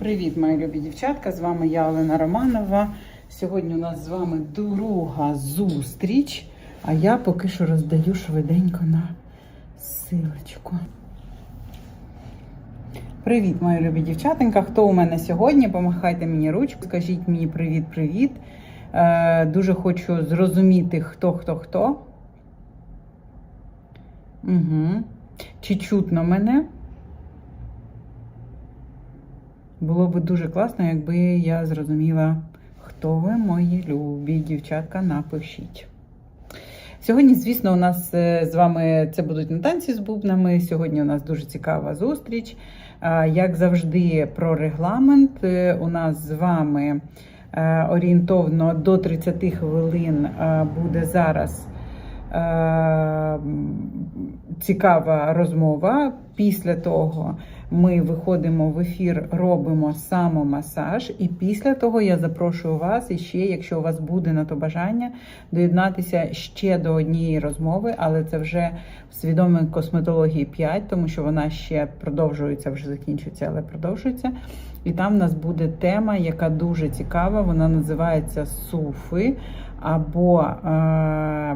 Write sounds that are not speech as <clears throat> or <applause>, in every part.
Привіт, мої любі дівчатка! З вами я Олена Романова. Сьогодні у нас з вами друга зустріч, а я поки що роздаю швиденько на силочку. Привіт, мої любі дівчатенька! Хто у мене сьогодні? Помахайте мені ручку, скажіть мені привіт-привіт. Е, дуже хочу зрозуміти, хто, хто, хто. Угу. Чи чутно мене? Було б дуже класно, якби я зрозуміла, хто ви мої любі дівчатка, напишіть. Сьогодні, звісно, у нас е, з вами це будуть не танці з бубнами. Сьогодні у нас дуже цікава зустріч. Як завжди, про регламент. Е, У нас з вами е, орієнтовно до 30 хвилин буде зараз цікава розмова. Після того ми виходимо в ефір, робимо самомасаж, і після того я запрошую вас і ще, якщо у вас буде на то бажання, доєднатися ще до однієї розмови, але це вже в свідомій косметології 5, тому що вона ще продовжується, вже закінчується, але продовжується. І там в нас буде тема, яка дуже цікава. Вона називається суфи або е,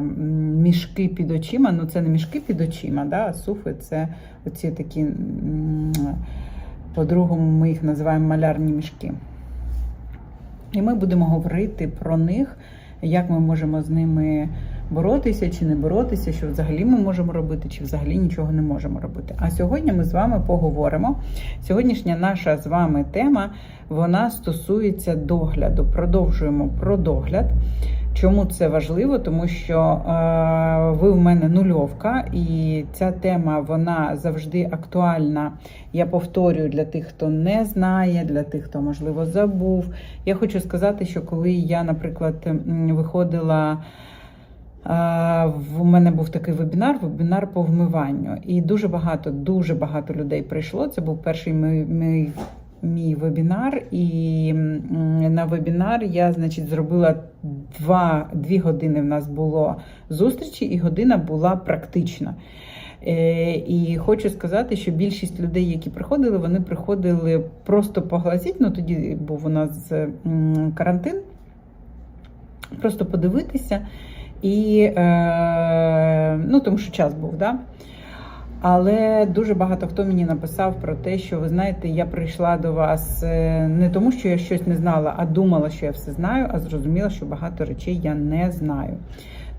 мішки під очима. Ну, це не мішки під очима, да? а суфи це оці такі, по-другому, ми їх називаємо малярні мішки. І ми будемо говорити про них, як ми можемо з ними боротися чи не боротися, що взагалі ми можемо робити, чи взагалі нічого не можемо робити. А сьогодні ми з вами поговоримо. Сьогоднішня наша з вами тема вона стосується догляду. Продовжуємо про догляд. Чому це важливо? Тому що е, ви в мене нульовка, і ця тема вона завжди актуальна. Я повторюю для тих, хто не знає, для тих, хто можливо забув. Я хочу сказати, що коли я, наприклад, виходила. А, В мене був такий вебінар, вебінар по вмиванню. І дуже багато, дуже багато людей прийшло. Це був перший мій, мій, мій вебінар. І на вебінар я, значить, зробила два, дві години. В нас було зустрічі, і година була практична. Е, І хочу сказати, що більшість людей, які приходили, вони приходили просто поглазіть. Ну тоді був у нас карантин, просто подивитися. І е, ну, тому що час був, да? Але дуже багато хто мені написав про те, що ви знаєте, я прийшла до вас е, не тому, що я щось не знала, а думала, що я все знаю, а зрозуміла, що багато речей я не знаю.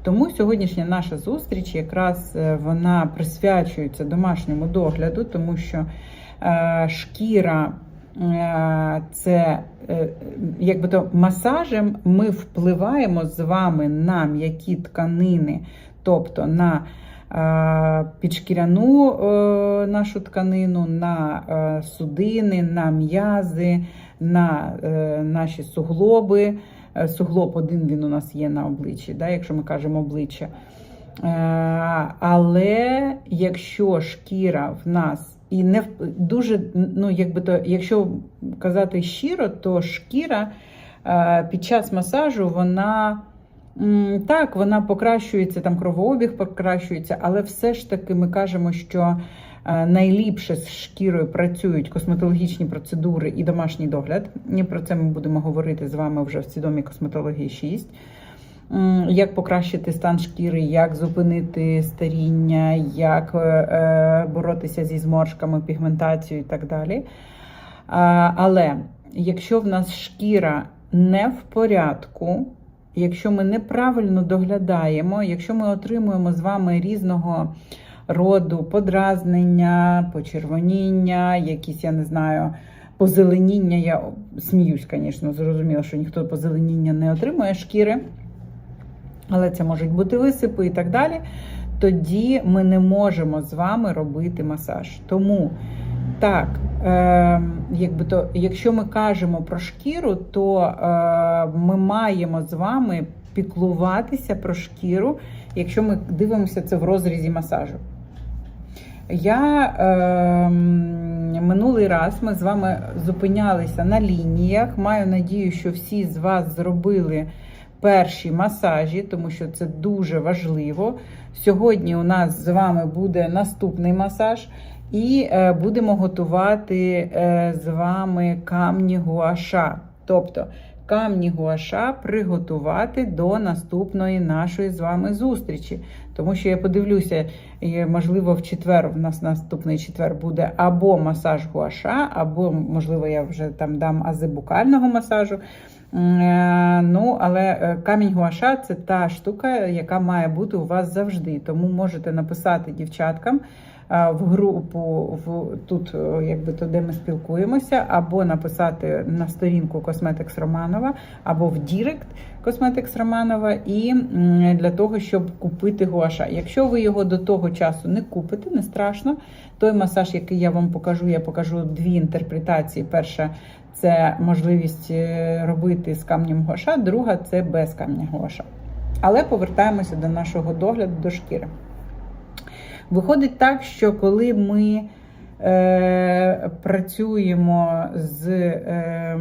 Тому сьогоднішня наша зустріч якраз е, вона присвячується домашньому догляду, тому що е, шкіра. Це якби то масажем ми впливаємо з вами на м'які тканини, тобто на підшкіряну е, нашу тканину, на е, судини, на м'язи, на е, наші суглоби. Е, Суглоб один він у нас є на обличчі, да, якщо ми кажемо обличчя. Е, Але якщо шкіра в нас і не дуже, ну якби то, якщо казати щиро, то шкіра е, під час масажу вона так, вона покращується, там кровообіг покращується, але все ж таки ми кажемо, що е, найліпше з шкірою працюють косметологічні процедури і домашній догляд. І про це ми будемо говорити з вами вже в свідомій косметології 6. Як покращити стан шкіри, як зупинити старіння, як е, е, боротися зі зморшками, пігментацією і так далі. Але якщо в нас шкіра не в порядку, якщо ми неправильно доглядаємо, якщо ми отримуємо з вами різного роду подразнення, почервоніння, якісь, я не знаю, позеленіння, я сміюсь, звісно, зрозуміло, що ніхто позеленіння не отримує шкіри але це можуть бути висипи і так далі. Тоді ми не можемо з вами робити масаж. Тому так, якби то, якщо ми кажемо про шкіру, то е, ми маємо з вами піклуватися про шкіру, якщо ми дивимося це в розрізі масажу. Я е, минулий раз ми з вами зупинялися на лініях. Маю надію, що всі з вас зробили перші масажі, тому що це дуже важливо. Сьогодні у нас з вами буде наступний масаж, і е, будемо готувати е, з вами камні гуаша. Тобто камні гуаша приготувати до наступної нашої з вами зустрічі. Тому що я подивлюся, можливо, в четвер в нас наступний четвер буде або масаж гуаша, або, можливо, я вже там дам ази букального масажу. Е, Ну, але камінь гуаша це та штука, яка має бути у вас завжди. Тому можете написати дівчаткам в групу в тут, е, якби то, де ми спілкуємося, або написати на сторінку Косметикс Романова, або в Дірект Косметикс Романова, і для того, щоб купити гуаша. Якщо ви його до того часу не купите, не страшно. Той масаж, який я вам покажу, я покажу дві інтерпретації. Перша це можливість е, робити з камнем гуаша, друга це без камня гуаша. Але повертаємося до нашого догляду до шкіри. Виходить так, що коли ми е, працюємо з, е,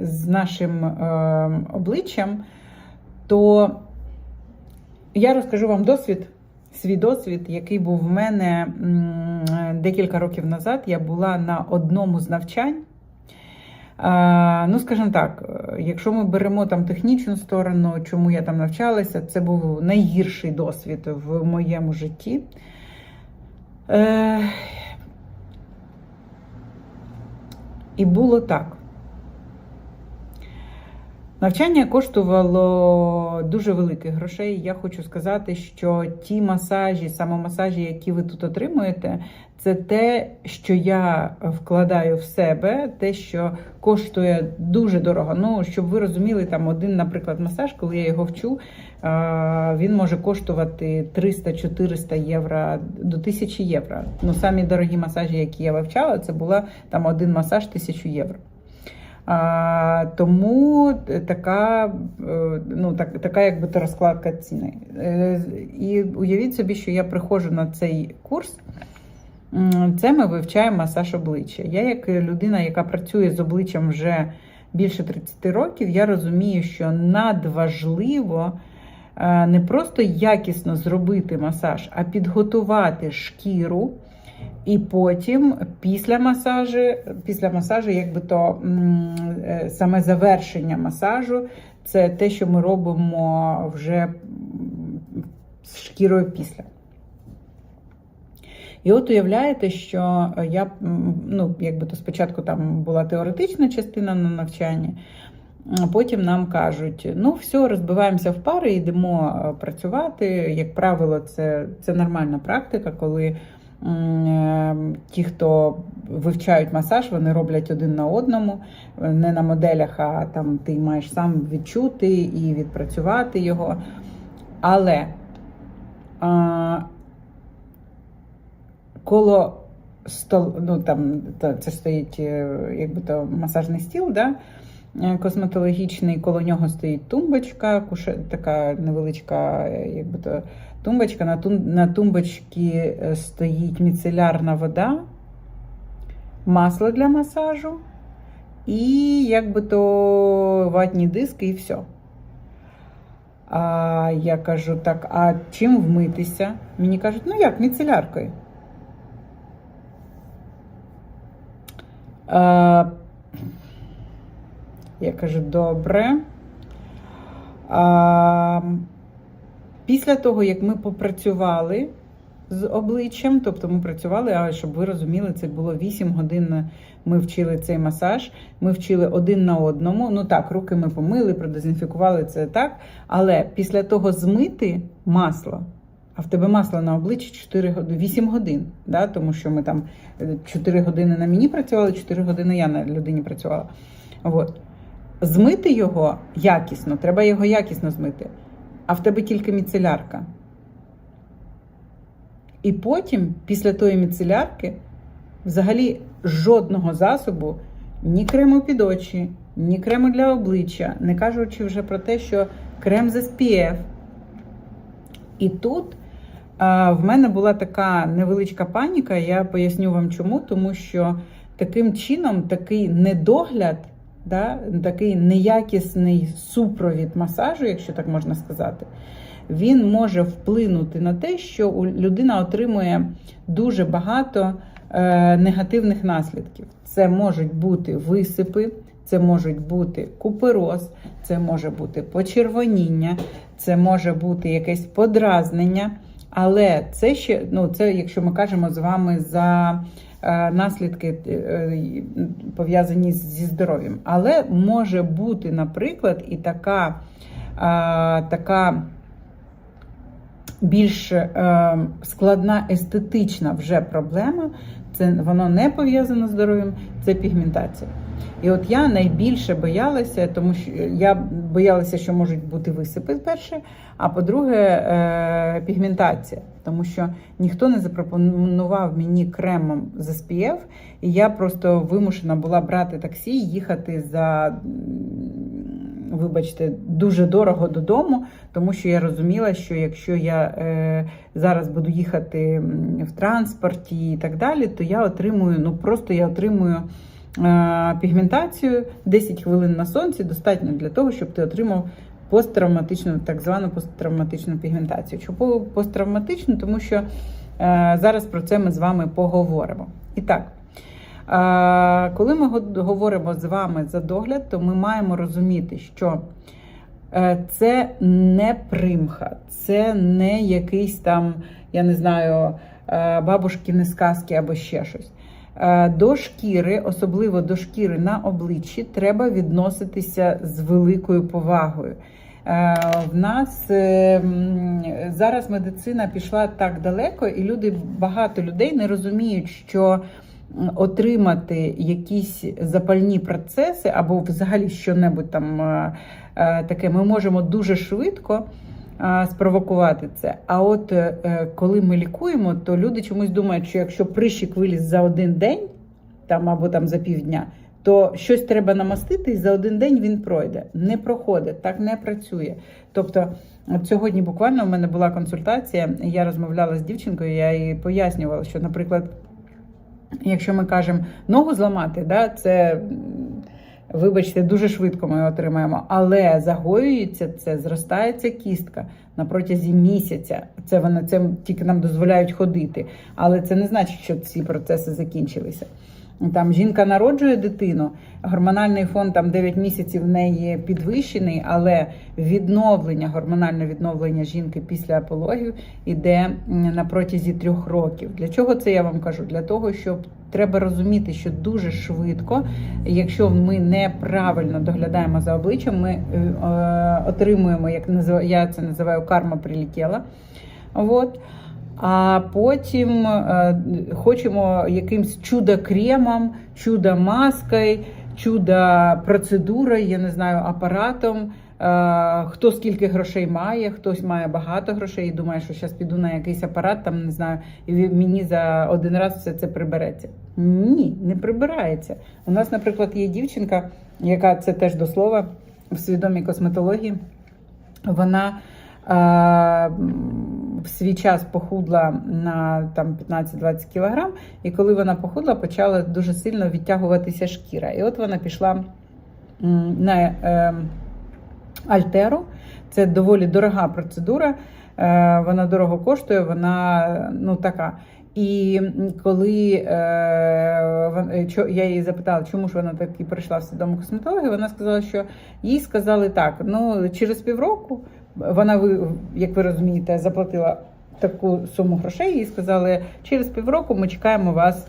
з нашим е, обличчям, то я розкажу вам досвід, свій досвід, який був в мене декілька років назад. Я була на одному з навчань. Ну, скажімо так, е, якщо ми беремо там технічну сторону, чому я там навчалася, це був найгірший досвід в моєму житті. Е, І було так. Навчання коштувало дуже великих грошей. Я хочу сказати, що ті масажі, самомасажі, які ви тут отримуєте, це те, що я вкладаю в себе, те, що коштує дуже дорого. Ну, щоб ви розуміли, там один, наприклад, масаж, коли я його вчу, він може коштувати 300-400 євро до 1000 євро. Ну, самі дорогі масажі, які я вивчала, це була там один масаж 1000 євро. А, тому така, е, ну, так, така якби то розкладка ціни. Е, І уявіть собі, що я приходжу на цей курс. Це ми вивчаємо масаж обличчя. Я, як людина, яка працює з обличчям вже більше 30 років, я розумію, що надважливо е, не просто якісно зробити масаж, а підготувати шкіру. І потім, після масажу, після масажу, якби то е, саме завершення масажу, це те, що ми робимо вже з шкірою після. І от уявляєте, що я ну, якби то спочатку там була теоретична частина на навчанні, потім нам кажуть: ну, все, розбиваємося в пари, йдемо е, працювати. Як правило, це, це нормальна практика, коли е, ті, хто вивчають масаж, вони роблять один на одному, не на моделях, а там ти маєш сам відчути і відпрацювати його. Але коло стол, ну там це стоїть е, якби то масажний стіл, да? е, косметологічний, коло нього стоїть тумбочка, куше, така невеличка, е, якби то тумбочка. На, тум, на тумбочці стоїть міцелярна вода, масло для масажу і якби то ватні диски, і все. А я кажу, так, а чим вмитися? Мені кажуть, ну як, міцеляркою. Я кажу, добре. А, після того, як ми попрацювали з обличчям, тобто ми працювали, а щоб ви розуміли, це було 8 годин. Ми вчили цей масаж, ми вчили один на одному. Ну так, руки ми помили, продезінфікували це так. Але після того змити масло, а в тебе масло на обличчі 4 години, 8 годин, да? тому що ми там 4 години на мені працювали, 4 години я на людині працювала. От. Змити його якісно, треба його якісно змити, а в тебе тільки міцелярка. І потім, після тої міцелярки, взагалі жодного засобу, ні крему під очі, ні крему для обличчя, не кажучи вже про те, що крем з SPF. І тут в мене була така невеличка паніка. Я поясню вам чому, тому що таким чином такий недогляд да, такий неякісний супровід масажу, якщо так можна сказати, він може вплинути на те, що людина отримує дуже багато е, негативних наслідків. Це можуть бути висипи, це можуть бути купероз, це може бути почервоніння, це може бути якесь подразнення. Але це ще, ну це якщо ми кажемо з вами за е, наслідки е, пов'язані зі здоров'ям. Але може бути, наприклад, і така, е, така більш е, складна естетична вже проблема. Це воно не пов'язано з здоров'ям, це пігментація. І от я найбільше боялася, тому що я боялася, що можуть бути висипи перше, а по-друге, е, пігментація, тому що ніхто не запропонував мені кремом з SPF, і я просто вимушена була брати таксі, і їхати за, вибачте, дуже дорого додому, тому що я розуміла, що якщо я е, зараз буду їхати в транспорті і так далі, то я отримую, ну просто я отримую. е, Пігментацію 10 хвилин на сонці достатньо для того, щоб ти отримав посттравматичну, так звану посттравматичну пігментацію. Чому посттравматичну? Тому що е, зараз про це ми з вами поговоримо. І так, коли ми говоримо з вами за догляд, то ми маємо розуміти, що е, це не примха, це не якийсь там, я не знаю, е, бабушкіни сказки або ще щось. Е, До шкіри, особливо до шкіри на обличчі, треба відноситися з великою повагою. Е, В нас е, зараз медицина пішла так далеко, і люди, багато людей не розуміють, що отримати якісь запальні процеси або взагалі що-небудь там е, е, таке, ми можемо дуже швидко спровокувати це. А от е, е, коли ми лікуємо, то люди чомусь думають, що якщо прищик виліз за один день, там або там за півдня, то щось треба намастити, і за один день він пройде. Не проходить, так не працює. Тобто, от сьогодні буквально в мене була консультація, я розмовляла з дівчинкою, я їй пояснювала, що, наприклад, якщо ми кажемо ногу зламати, да, це. Вибачте, дуже швидко ми отримаємо, але загоюється це, зростається кістка на протязі місяця. Це вона це тільки нам дозволяють ходити, але це не значить, що ці процеси закінчилися. Там жінка народжує дитину, гормональний фон там 9 місяців в неї підвищений, але відновлення, гормональне відновлення жінки після пологів іде на протязі трьох років. Для чого це я вам кажу? Для того, щоб треба розуміти, що дуже швидко, якщо ми неправильно доглядаємо за обличчям, ми е, е, отримуємо, як я це називаю, карма прилетіла. От. А потім е, хочемо якимсь чудо-кремом, чудо-маскою, чудо-процедурою, я не знаю, апаратом. Е, хто скільки грошей має, хтось має багато грошей і думає, що зараз піду на якийсь апарат, там не знаю, і мені за один раз все це прибереться. Ні, не прибирається. У нас, наприклад, є дівчинка, яка це теж до слова в свідомій косметології. Вона е, свій час похудла на там 15-20 кілограм, і коли вона похудла, почала дуже сильно відтягуватися шкіра. І от вона пішла на е, Альтеру. Це доволі дорога процедура. Е, вона дорого коштує, вона ну така. І коли е, е, я її запитала, чому ж вона таки прийшла в свідому косметологію, вона сказала, що їй сказали так: ну через півроку вона як ви розумієте, заплатила таку суму грошей, і сказали, через півроку ми чекаємо вас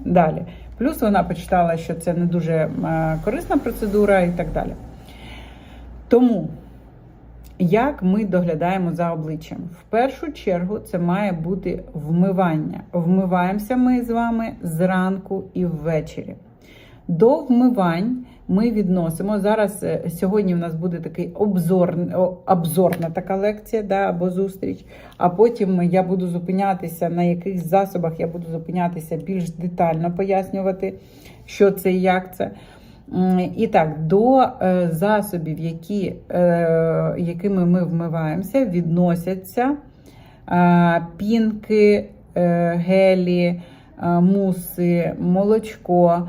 далі. Плюс вона почитала, що це не дуже е, корисна процедура і так далі. Тому, як ми доглядаємо за обличчям? В першу чергу це має бути вмивання. Вмиваємося ми з вами зранку і ввечері. До вмивань ми відносимо зараз. е, Сьогодні в нас буде такий обзор, обзорна така лекція, да, або зустріч. А потім я буду зупинятися на яких засобах я буду зупинятися більш детально пояснювати, що це і як це. І так, до е, засобів, які, е, якими ми вмиваємося, відносяться пінки, гелі, муси, молочко,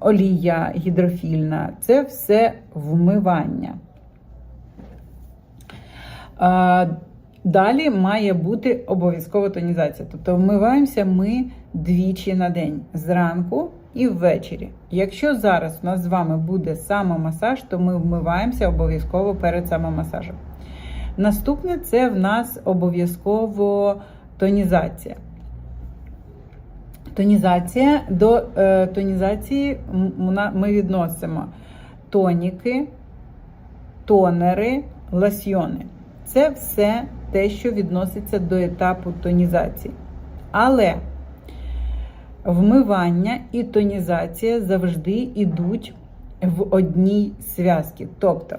олія гідрофільна це все вмивання. Далі має бути обов'язкова тонізація. Тобто вмиваємося ми двічі на день зранку і ввечері. Якщо зараз у нас з вами буде самомасаж, то ми вмиваємося обов'язково перед самомасажем. Наступне це в нас обов'язково тонізація. Тонізація до е, тонізації ми відносимо тоніки, тонери, лосьйони. Це все те, що відноситься до етапу тонізації. Але вмивання і тонізація завжди йдуть в одній зв'язці. Тобто,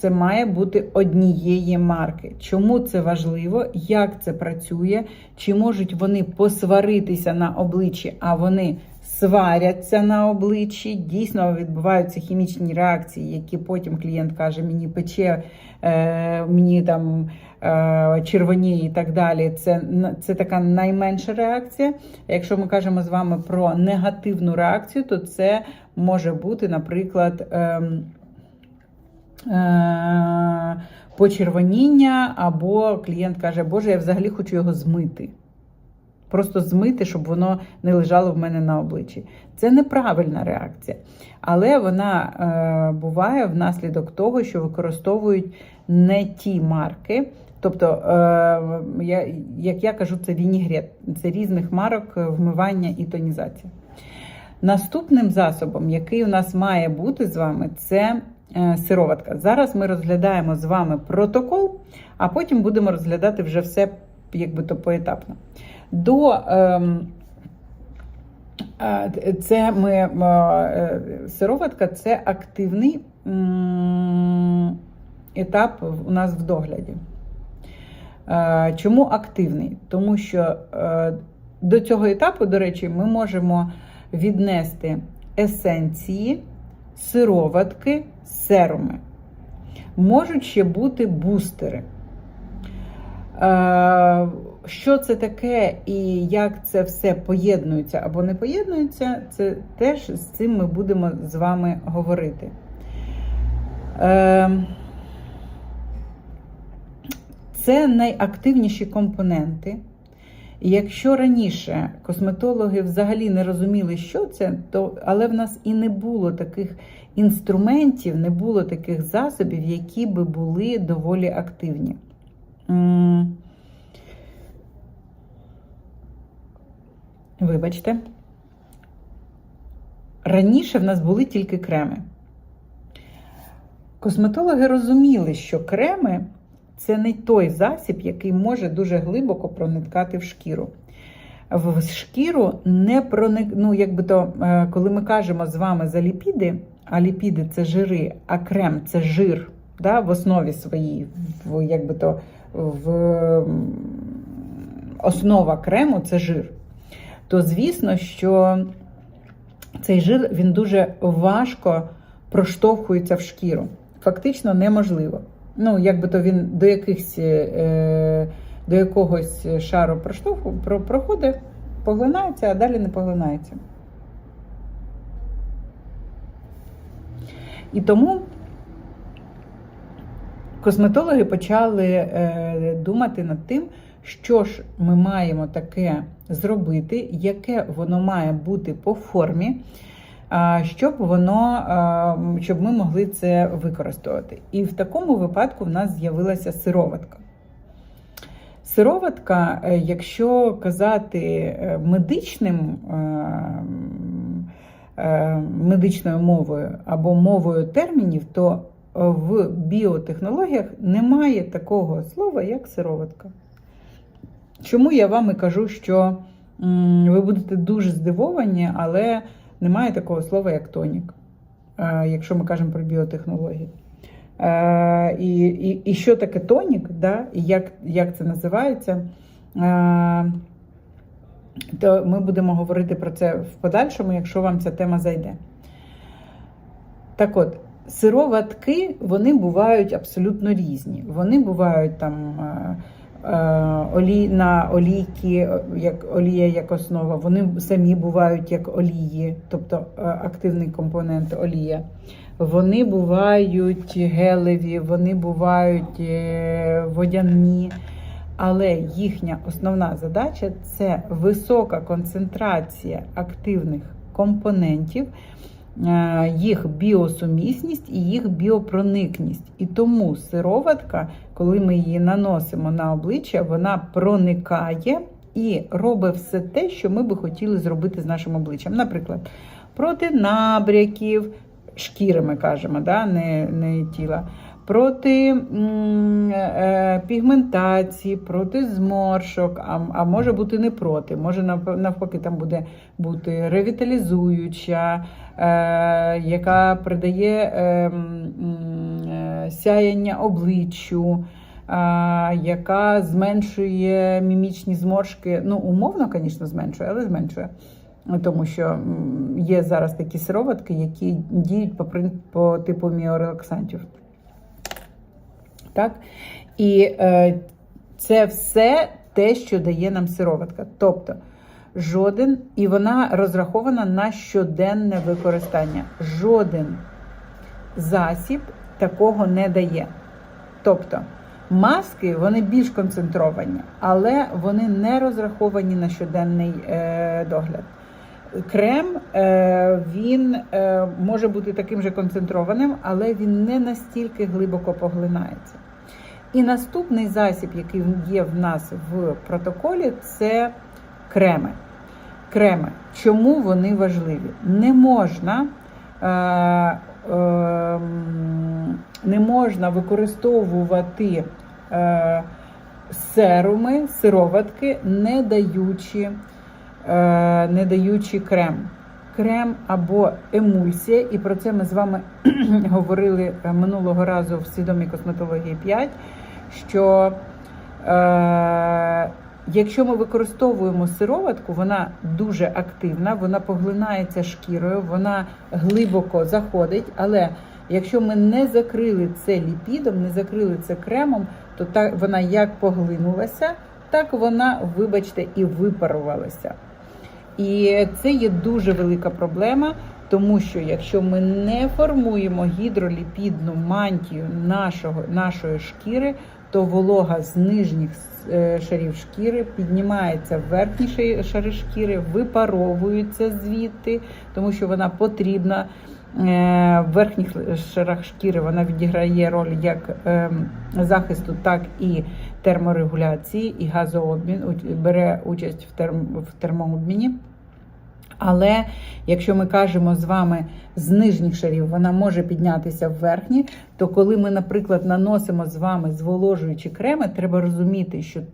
це має бути однієї марки. Чому це важливо? Як це працює? Чи можуть вони посваритися на обличчі, а вони сваряться на обличчі? Дійсно відбуваються хімічні реакції, які потім клієнт каже: мені пече, е, мені там е, червоніє і так далі. Це, це така найменша реакція. Якщо ми кажемо з вами про негативну реакцію, то це може бути, наприклад. е, почервоніння, або клієнт каже, Боже, я взагалі хочу його змити. Просто змити, щоб воно не лежало в мене на обличчі. Це неправильна реакція. Але вона е, буває внаслідок того, що використовують не ті марки. Тобто, е, я, як я кажу, це вінігрет, це різних марок е, вмивання і тонізація. Наступним засобом, який у нас має бути з вами, це е, сироватка. Зараз ми розглядаємо з вами протокол, а потім будемо розглядати вже все якби то поетапно. До ем, е, це ми е, е, сироватка це активний етап у нас в догляді. Е, Чому активний? Тому що е, до цього етапу, до речі, ми можемо віднести есенції, сироватки, серуми. Можуть ще бути бустери. Е, Що це таке і як це все поєднується або не поєднується, це теж з цим ми будемо з вами говорити. Е, Це найактивніші компоненти. Якщо раніше косметологи взагалі не розуміли, що це, то але в нас і не було таких інструментів, не було таких засобів, які би були доволі активні. Вибачте. Раніше в нас були тільки креми. Косметологи розуміли, що креми це не той засіб, який може дуже глибоко проникати в шкіру. В шкіру не проник... ну, якби то, е, коли ми кажемо з вами за ліпіди, а ліпіди це жири, а крем це жир да, в основі своїй, в, якби то, в основа крему це жир. То звісно, що цей жир він дуже важко проштовхується в шкіру. Фактично неможливо. Ну, якби то він до якихось, е, до якогось шару проштовху про- проходить, поглинається, а далі не поглинається. І тому косметологи почали е, думати над тим, що ж ми маємо таке зробити, яке воно має бути по формі, щоб воно, щоб ми могли це використовувати. І в такому випадку в нас з'явилася сироватка. Сироватка, е, якщо казати е, медичним, е, медичною мовою або мовою термінів, то в біотехнологіях немає такого слова, як сироватка. Чому я вам і кажу, що ви будете дуже здивовані, але немає такого слова, як тонік, е, якщо ми кажемо про біотехнології. Е, І, і, і що таке тонік, да? і як, як це називається, е, то ми будемо говорити про це в подальшому, якщо вам ця тема зайде. Так от, сироватки вони бувають абсолютно різні. Вони бувають там. Е, олій, на олійки, як олія як основа. Вони самі бувають як олії, тобто е, активний компонент олія. Вони бувають гелеві, вони бувають е, водяні. Але їхня основна задача це висока концентрація активних компонентів, їх біосумісність і їх біопроникність. І тому сироватка, коли ми її наносимо на обличчя, вона проникає і робить все те, що ми би хотіли зробити з нашим обличчям. Наприклад, проти набряків, шкіри ми кажемо, да? не, не тіла. Проти е, пігментації, проти зморшок, а, а може бути не проти. Може навпаки там буде бути ревіталізуюча, е, яка придає е, е, сяяння обличчю, е, яка зменшує мімічні зморшки. Ну, умовно, звісно, зменшує, але зменшує. Тому що є зараз такі сироватки, які діють по, по типу міорелаксантів. Так? І е, це все те, що дає нам сироватка. Тобто жоден, і вона розрахована на щоденне використання. Жоден засіб такого не дає. Тобто маски вони більш концентровані, але вони не розраховані на щоденний е, догляд. Крем е, він е, може бути таким же концентрованим, але він не настільки глибоко поглинається. І наступний засіб, який є в нас в протоколі, це креми. Креми. Чому вони важливі? Не можна, е, е, не можна використовувати е, серуми, сироватки, не даючи, е, не даючи крем. Крем або емульсія, і про це ми з вами <clears throat> говорили е, минулого разу в свідомій косметології 5, що е, якщо ми використовуємо сироватку, вона дуже активна, вона поглинається шкірою, вона глибоко заходить, але якщо ми не закрили це ліпідом, не закрили це кремом, то так вона як поглинулася, так вона, вибачте, і випарувалася. І це є дуже велика проблема, тому що якщо ми не формуємо гідроліпідну мантію нашого, нашої шкіри, то волога з нижніх шарів шкіри піднімається в верхні шари шкіри, випаровується звідти, тому що вона потрібна. Е, В верхніх шарах шкіри вона відіграє роль як ем, захисту, так і терморегуляції, і газообмін бере участь в термообміні. Але якщо ми кажемо з вами з нижніх шарів, вона може піднятися в верхні, то коли ми, наприклад, наносимо з вами зволожуючі креми, треба розуміти, що е,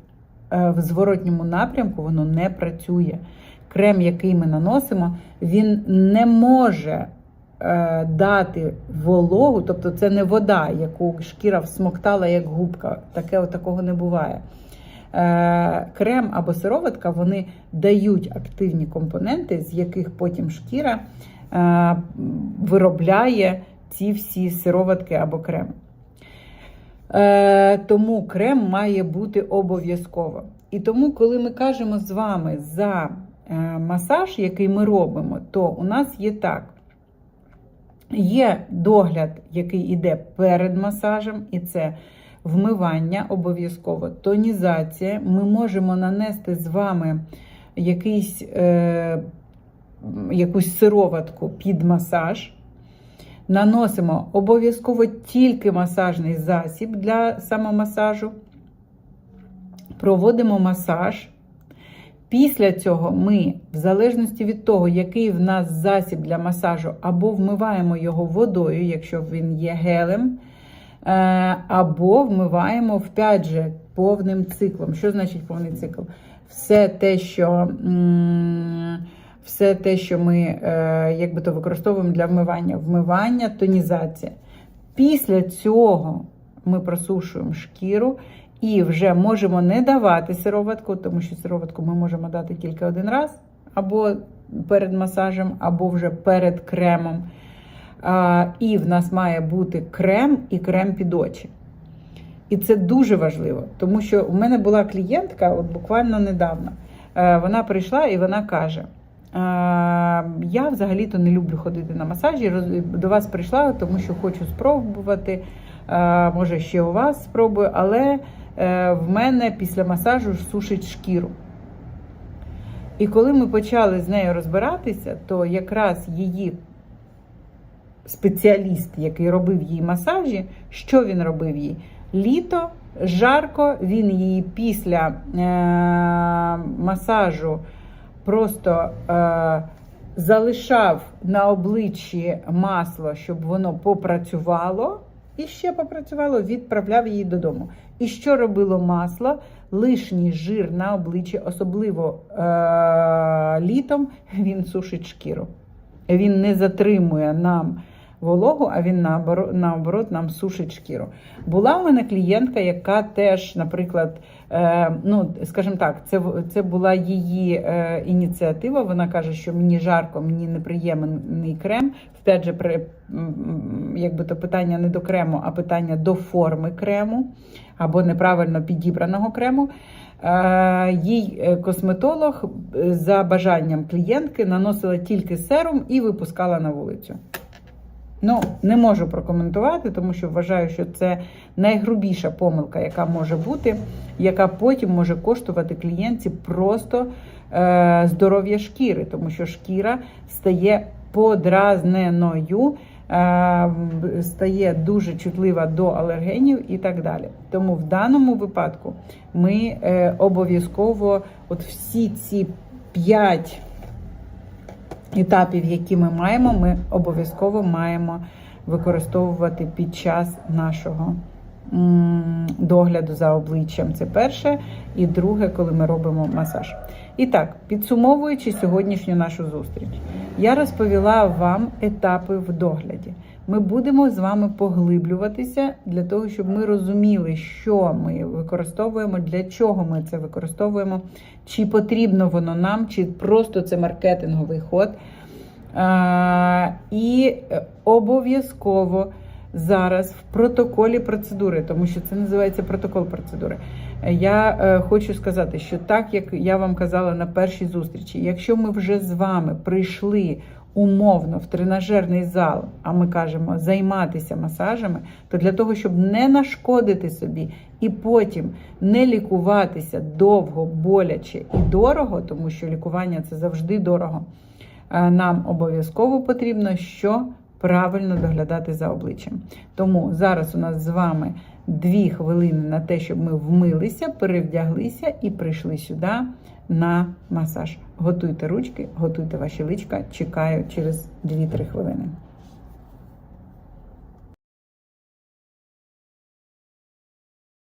в зворотньому напрямку воно не працює. Крем, який ми наносимо, він не може е, дати вологу, тобто це не вода, яку шкіра всмоктала як губка. Таке такого не буває. Е, Крем або сироватка вони дають активні компоненти, з яких потім шкіра е, виробляє ці всі сироватки або креми. Е, Тому крем має бути обов'язково. І тому, коли ми кажемо з вами за масаж, який ми робимо, то у нас є так. Є догляд, який йде перед масажем, і це вмивання обов'язково, тонізація. Ми можемо нанести з вами якийсь, е, якусь сироватку під масаж. Наносимо обов'язково тільки масажний засіб для самомасажу. Проводимо масаж. Після цього ми, в залежності від того, який в нас засіб для масажу, або вмиваємо його водою, якщо він є гелем, або вмиваємо вп'ять же повним циклом. Що значить повний цикл? Все те, що, все те, що ми е, якби то використовуємо для вмивання, вмивання, тонізація. Після цього ми просушуємо шкіру і вже можемо не давати сироватку, тому що сироватку ми можемо дати тільки один раз, або перед масажем, або вже перед кремом. І в нас має бути крем і крем під очі. І це дуже важливо, тому що у мене була клієнтка, от буквально недавно. Е, Вона прийшла і вона каже: «Е, Я взагалі-то не люблю ходити на масажі. До вас прийшла, тому що хочу спробувати. Може, ще у вас спробую, але е, в мене після масажу сушить шкіру. І коли ми почали з нею розбиратися, то якраз її спеціаліст, який робив їй масажі, що він робив їй? Літо, жарко, він її після е- масажу просто е- залишав на обличчі масло, щоб воно попрацювало. І ще попрацювало, відправляв її додому. І що робило масло? Лишній жир на обличчі, особливо е- літом, він сушить шкіру. Він не затримує нам вологу, а він наоборот, нам сушить шкіру. Була в мене клієнтка, яка теж, наприклад, е, ну скажімо так, це, це була її е, ініціатива. Вона каже, що мені жарко, мені неприємний крем. Опять же, якби то питання не до крему, а питання до форми крему або неправильно підібраного крему. Е, Їй косметолог за бажанням клієнтки наносила тільки серум і випускала на вулицю. Ну, не можу прокоментувати, тому що вважаю, що це найгрубіша помилка, яка може бути, яка потім може коштувати клієнтці просто е, здоров'я шкіри, тому що шкіра стає подразненою, е, стає дуже чутлива до алергенів і так далі. Тому в даному випадку ми е, обов'язково от всі ці п'ять етапів, які ми маємо, ми обов'язково маємо використовувати під час нашого догляду за обличчям. Це перше. І друге, коли ми робимо масаж. І так, підсумовуючи сьогоднішню нашу зустріч, я розповіла вам етапи в догляді. Ми будемо з вами поглиблюватися для того, щоб ми розуміли, що ми використовуємо, для чого ми це використовуємо, чи потрібно воно нам, чи просто це маркетинговий ход. А, і обов'язково зараз в протоколі процедури, тому що це називається протокол процедури. Я е, хочу сказати, що так як я вам казала на першій зустрічі, якщо ми вже з вами прийшли умовно в тренажерний зал, а ми кажемо займатися масажами, то для того, щоб не нашкодити собі і потім не лікуватися довго, боляче і дорого, тому що лікування це завжди дорого. е, Нам обов'язково потрібно що правильно доглядати за обличчям. Тому зараз у нас з вами дві хвилини на те, щоб ми вмилися, перевдяглися і прийшли сюди на масаж. Готуйте ручки, готуйте ваші личка. Чекаю через 2-3 хвилини.